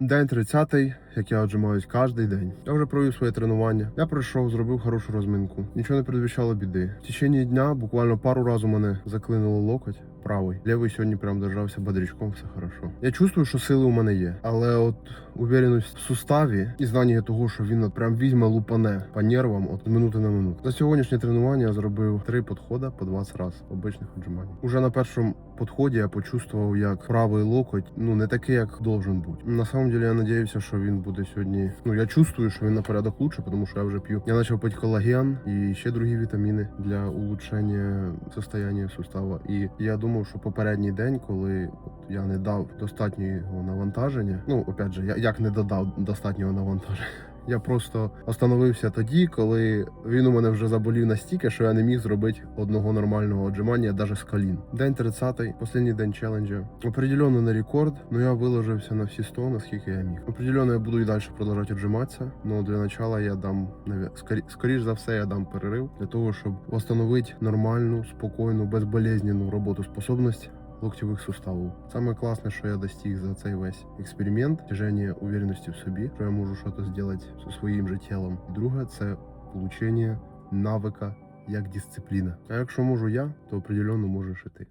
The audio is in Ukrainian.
День 30, як я отжимаюсь кожен день. Я вже провів своє тренування. Я пройшов, зробив хорошу розминку. Нічого не передвіщало біди. В течение дня буквально пару разів мене заклинило локоть правий. Лівий сьогодні прям держався бодрячком, все хорошо. Я чувствую, що сили у мене є, але от увереність в суставі і знання того, що він от прям візьме лупане по нервам от минути на минуту. За сьогоднішнє тренування я зробив три підходи по 20 разів обичних віджимань. Уже на першому підході я почувствував, як правий локоть ну не такий, як должен бути. На самом деле я надіявся, що він буде сьогодні. Ну я чувствую, що він на порядок лучше, тому що я вже п'ю. Я почав пити колаген і ще другі вітаміни для улучшення состояння сустава. І я думав, що попередній день, коли я не дав достатнього навантаження, ну опять же, я як не додав достатнього навантаження. Я просто остановився тоді, коли він у мене вже заболів настільки, що я не міг зробити одного нормального отжимання, навіть з колін. День 30-й, останній день челенджа. Определенно не рекорд, але я виложився на всі 100, наскільки я міг. Определенно я буду і далі продовжувати віджиматися, але для начала я дам скоріш за все, я дам перерив для того, щоб встановити нормальну, спокійну, безболезненну роботу способність локтєвих суставов. Самое класне, що я достиг за цей весь експеримент, тяження уверенності в собі, що я можу щось зробити зі своїм же тілом. Друге це получення навика як дисципліна. А якщо можу я, то определенно можеш і ти.